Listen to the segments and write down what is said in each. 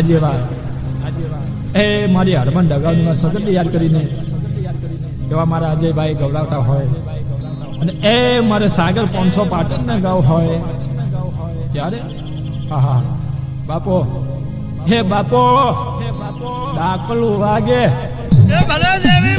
આગેવા એ મારી હરમન ડગાવના સદનને યાદ કરીને એવા મારા અજયભાઈ ગૌરાવતા હોય. અને એ મારે સાગર પાંચસો પાટણના ગાવ હોય. ત્યારે હા હા બાપો. હે બાપો. ડાકલું વાગે. ભલે દેવી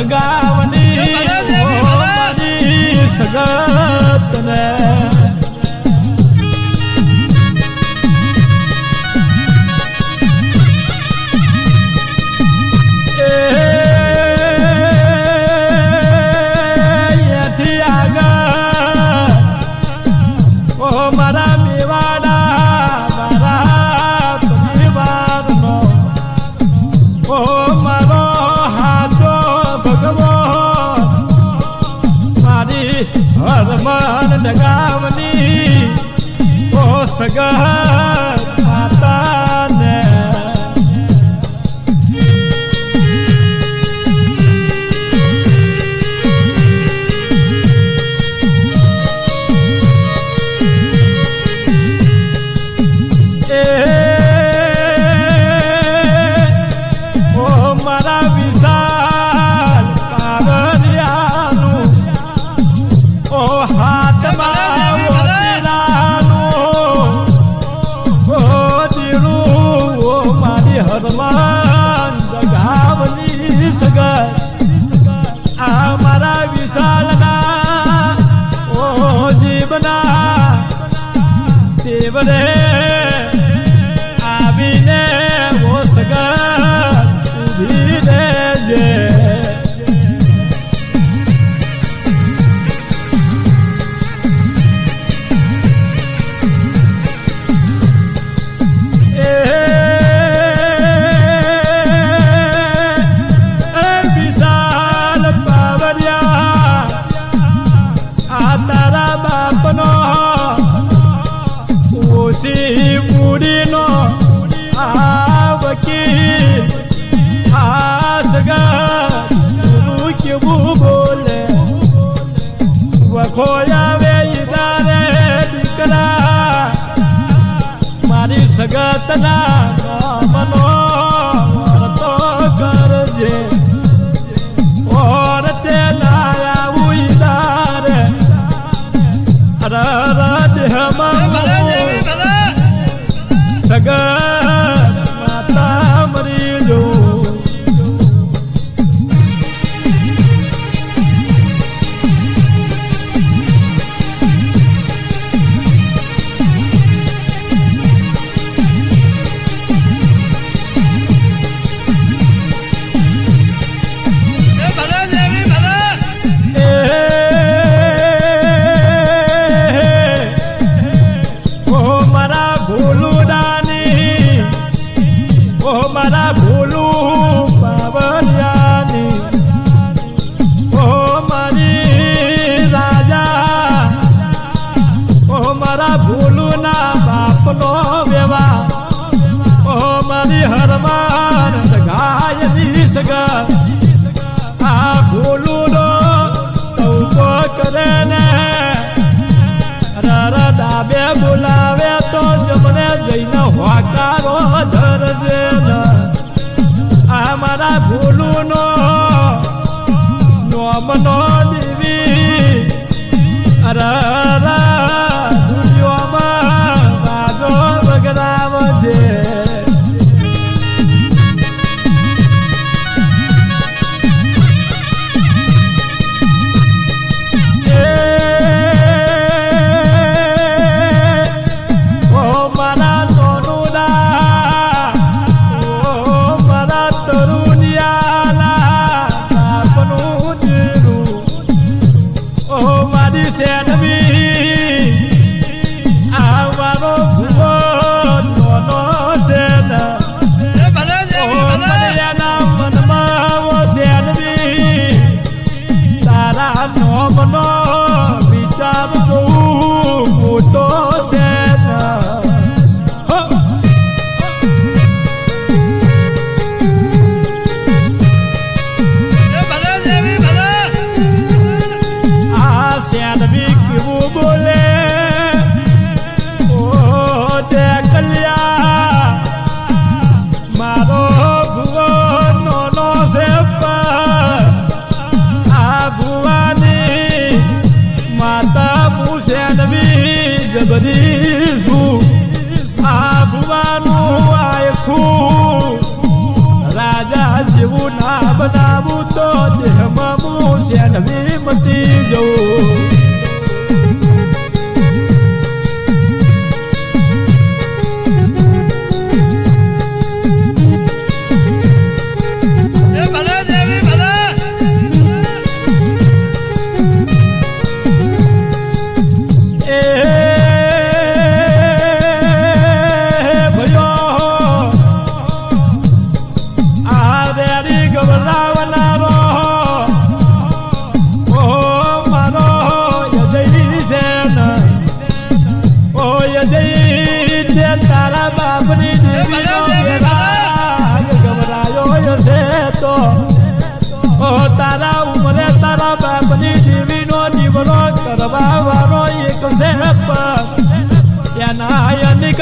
lagar. રમાન ડગાવની ઓ સગા નોમનો દેવી. અરે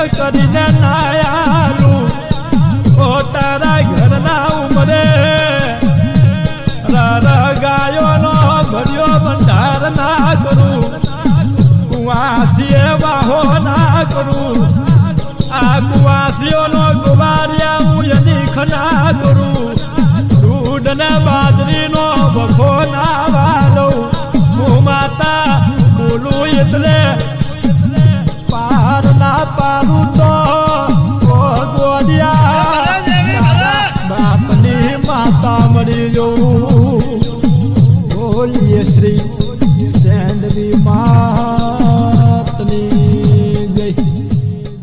એક કરીને નાયાલું. ઓ તારા ઘરના ઉમરે. રર ગાયોનો ભર્યો ભંડાર ના કરું. કુવાસીએ વાહો ના કરું. આ કુવાસીઓનો Babu